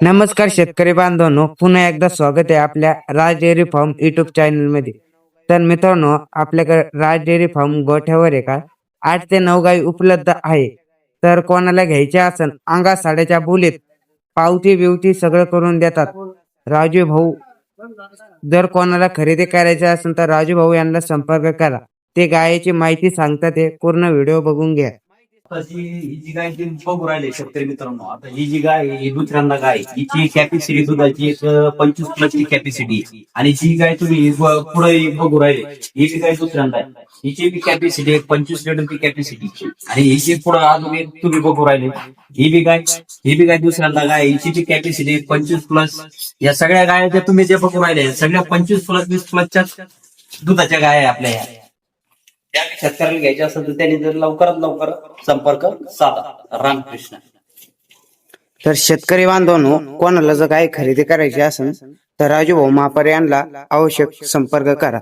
नमस्कार शेतकरी बांधवांनो पुन्हा एकदा स्वागत आहे आपल्या राज डेअरी फार्म युट्यूब चॅनलमध्ये. तर मित्रांनो आपल्याकडे राज डेअरी फार्म गोठ्यावर आहे का आठ ते नऊ गाई उपलब्ध आहे. तर कोणाला घ्यायचे असेल अंगा साड्याच्या बोलीत पावती बिवती सगळं करून देतात. राजू भाऊ जर कोणाला खरेदी करायची असेल तर राजू भाऊ यांना संपर्क करा. ते गायची माहिती सांगतात ते पूर्ण व्हिडिओ बघून घ्या. आता जी ही जी गाय जी बघू राहिले शेतकरी मित्रांनो आता ही जी गाय आहे, ही दुसऱ्यांदा गाय आहे. हिची कॅपॅसिटी दुधाची एक पंचवीस प्लसची कॅपॅसिटी आणि जी गाय तुम्ही पुढे बघू राहिले ही जी गाय दुसऱ्यांदा आहे. हिची बी कॅपॅसिटी एक पंचवीस लिटरची कॅपॅसिटी आणि हिची पुढे अजून एक तुम्ही बघू राहिले ही बी गाय ही बी गाय दुसऱ्यांदा गाय आहे. हिची बी कॅपॅसिटी एक पंचवीस प्लस या सगळ्या गायच्या तुम्ही जे बघू राहिले सगळ्या पंचवीस प्लस वीस प्लसच्या दुधाच्या गाय आहे आपल्या ह्या शेतकऱ्याला घ्यायचे असेल तर त्यांनी जर लवकरात लवकर संपर्क साधा. रामकृष्ण. तर शेतकरी बांधवांनो कोणाला जर काही खरेदी करायची असेल तर राजू भाऊ यांना आवश्यक संपर्क करा.